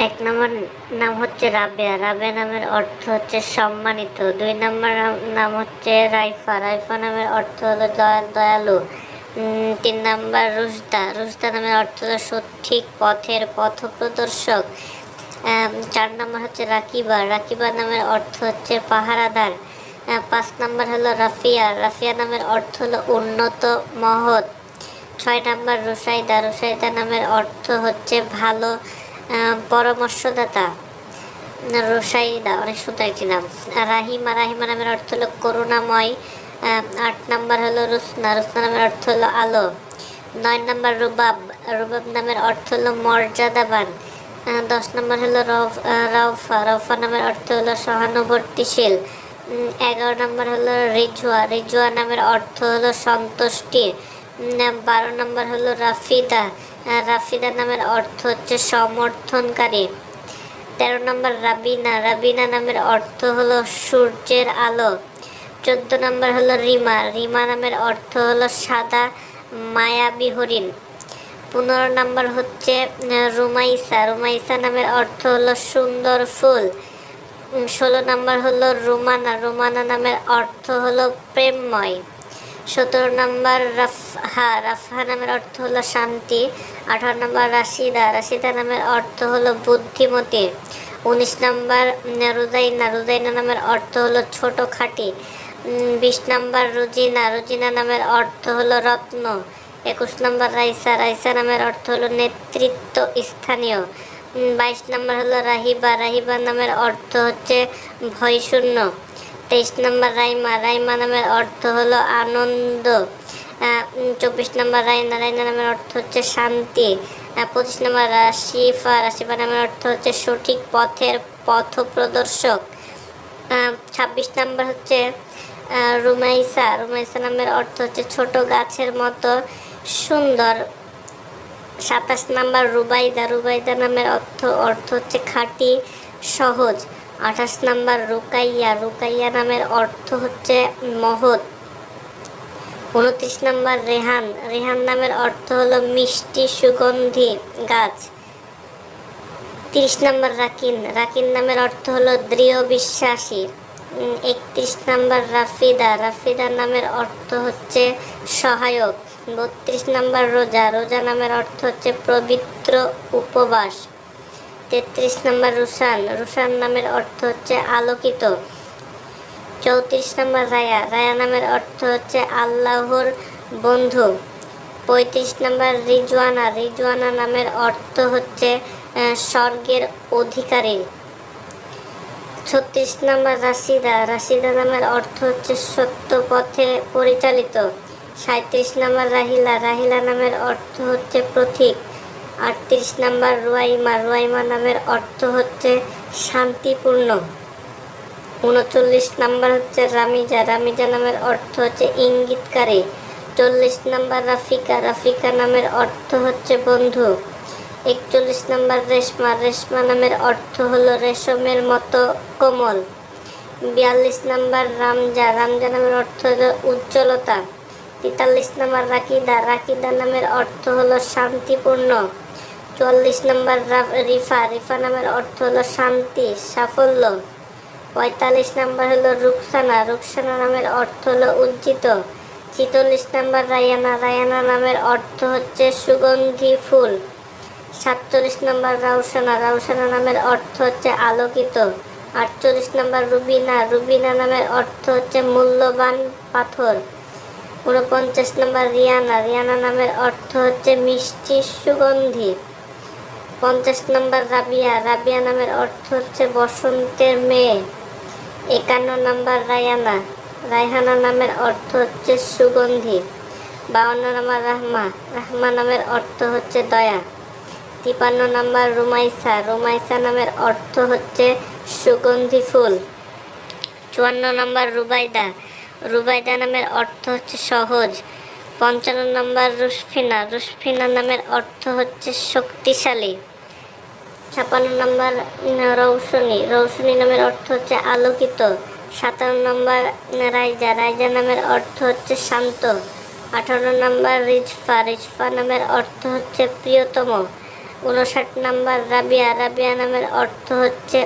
এক নম্বর নাম হচ্ছে রাবেয়া। রাবেয়া নামের অর্থ হচ্ছে সম্মানিত। দুই নম্বর নাম- হচ্ছে রাইফা। রাইফা নামের অর্থ হলো দয়া দয়ালু। তিন নম্বর রুশদা। রুশদা নামের অর্থ হলো সঠিক পথের পথপ্রদর্শক। আম, চার নম্বর হচ্ছে রাকিবা। রাকিবা নামের অর্থ হচ্ছে পাহারাদার। পাঁচ নম্বর হলো রাফিয়া। রাফিয়া নামের অর্থ হলো উন্নত মহৎ। ছয় নম্বর রুসাইদা রুসাইদা নামের অর্থ হচ্ছে ভালো পরামর্শদাতা রুসাইদা অনেক সুন্দর একটি নাম। রাহিমা রাহিমা নামের অর্থ হলো করুণাময়। আট নাম্বার হলো রুসনা রুসনা নামের অর্থ হলো আলো। নয় নাম্বার রুবাব রুবাব নামের অর্থ হলো মর্যাদাবান। দশ নম্বর হলো রফ আহ, রওফা রওফা নামের অর্থ হলো সহানুভূতিশীল। এগারো নম্বর হলো রিজুয়া রিজুয়া নামের অর্থ হলো সন্তুষ্টি। বারো নম্বর হলো রাফিদা। রাফিদা নামের অর্থ হচ্ছে সমর্থনকারী। তেরো নম্বর, রাবিনা। রাবিনা নামের অর্থ হলো সূর্যের আলো। চোদ্দ নম্বর হলো রিমা। রিমা নামের অর্থ হলো সাদা, মায়াবী হরিণ। পনেরো নম্বর হচ্ছে রুমাইসা। রুমাইসা নামের অর্থ হলো সুন্দর ফুল। ষোলো নম্বর হলো রুমানা। রুমানা নামের অর্থ হলো প্রেমময়। সতেরো নম্বর রাফহা রাফহা নামের অর্থ হলো শান্তি, আঠারো নম্বর রাশিদা রাশিদা নামের অর্থ হলো বুদ্ধিমতী, উনিশ নম্বর রুদাইনা রুদাইনা নামের অর্থ হলো ছোট খাঁটি বিশ নম্বর রুজিনা রুজিনা নামের অর্থ হলো রত্ন, একুশ নম্বর রাইসা রাইসা নামের অর্থ হলো নেতৃত্ব স্থানীয় বাইশ নম্বর হলো রাহিবা রাহিবা নামের অর্থ হচ্ছে ভয়শূন্য তেইশ নম্বর রাইমা। রাইমা নামের অর্থ হলো আনন্দ। চব্বিশ নম্বর রাইনা রাইনা নামের অর্থ হচ্ছে শান্তি। পঁচিশ নম্বর রাশিফা রাশিফা নামের অর্থ হচ্ছে সঠিক পথের পথ প্রদর্শক। ছাব্বিশ নম্বর হচ্ছে রুমাইসা। রুমাইসা নামের অর্থ হচ্ছে ছোট গাছের মতো সুন্দর। সাতাশ নাম্বার রুবাইদা। রুবাইদা নামের অর্থ অর্থ হচ্ছে খাঁটি, সহজ। আঠাশ নাম্বার রুকাইয়া রুকাইয়া নামের অর্থ হচ্ছে মহৎ। উনত্রিশ নাম্বার রেহান রেহান নামের অর্থ হলো মিষ্টি সুগন্ধি গাছ। তিরিশ নাম্বার রাকিন রাকিন নামের অর্থ হলো দৃঢ় বিশ্বাসী। একত্রিশ নাম্বার রাফিদা রাফিদা নামের অর্থ হচ্ছে সহায়ক। বত্রিশ নাম্বার রোজা রোজা নামের অর্থ হচ্ছে পবিত্র উপবাস। তেত্রিশ নাম্বার রুসান রুসান নামের অর্থ হচ্ছে আলোকিত। চৌত্রিশ নম্বর রায়া। রায়া নামের অর্থ হচ্ছে আল্লাহর বন্ধু। পঁয়ত্রিশ নম্বর রিজওয়ানা। রিজওয়ানা নামের অর্থ হচ্ছে স্বর্গের অধিকারী। ছত্রিশ নম্বর রাশিদা। রাশিদা নামের অর্থ হচ্ছে সত্য পথে পরিচালিত। সাঁত্রিশ নম্বর রাহিলা। রাহিলা নামের অর্থ হচ্ছে প্রতীক। আটত্রিশ নম্বর রুয়াইমা রুয়াইমা নামের অর্থ হচ্ছে শান্তিপূর্ণ। উনচল্লিশ নাম্বার হচ্ছে রামিজা রামিজা নামের অর্থ হচ্ছে ইঙ্গিতকারী। চল্লিশ নাম্বার রাফিকা রাফিকা নামের অর্থ হচ্ছে বন্ধু। একচল্লিশ নাম্বার রেশমা রেশমা নামের অর্থ হলো রেশমের মতো কোমল। বিয়াল্লিশ নাম্বার রামজা রামজা নামের অর্থ হলো উজ্জ্বলতা। তেতাল্লিশ নাম্বার রাকিদা রাকিদা নামের অর্থ হলো শান্তিপূর্ণ। চুয়াল্লিশ নাম্বার রিফা রিফা নামের অর্থ হলো শান্তি, সাফল্য। পঁয়তাল্লিশ নাম্বার হলো রুকসানা রুকসানা নামের অর্থ হলো উজ্জিত। ছিচল্লিশ নাম্বার রায়ানা রায়ানা নামের অর্থ হচ্ছে সুগন্ধি ফুল। সাতচল্লিশ নম্বর রাউসানা রাউসানা নামের অর্থ হচ্ছে আলোকিত। আটচল্লিশ নম্বর রুবিনা রুবিনা নামের অর্থ হচ্ছে মূল্যবান পাথর। উনপঞ্চাশ নম্বর রিয়ানা রিয়ানা নামের অর্থ হচ্ছে মিষ্টি সুগন্ধি। পঞ্চাশ নম্বর রাবিয়া। রাবিয়া নামের অর্থ হচ্ছে বসন্তের মেয়ে। একান্ন নম্বর রায়ানা। রায়হানা নামের অর্থ হচ্ছে সুগন্ধি। বাউন্ন নম্বর রাহমা। রাহমা নামের অর্থ হচ্ছে দয়া। তিপান্ন নম্বর রুমাইসা। রুমাইসা নামের অর্থ হচ্ছে সুগন্ধি ফুল। চুয়ান্ন নম্বর রুবাইদা। রুবাইদা নামের অর্থ হচ্ছে সহজ। পঞ্চান্ন নম্বর রুসফিনা রুসফিনা নামের অর্থ হচ্ছে শক্তিশালী। ছাপান্ন নম্বর রৌশনি রৌশনী নামের অর্থ হচ্ছে আলোকিত। সাতান্ন নম্বর রাইজা। রাইজা নামের অর্থ হচ্ছে শান্ত। আঠারো নম্বর, রিজফা। রিজফা নামের অর্থ হচ্ছে প্রিয়তম। উনষাট নম্বর, রাবিয়া। রাবিয়া নামের অর্থ হচ্ছে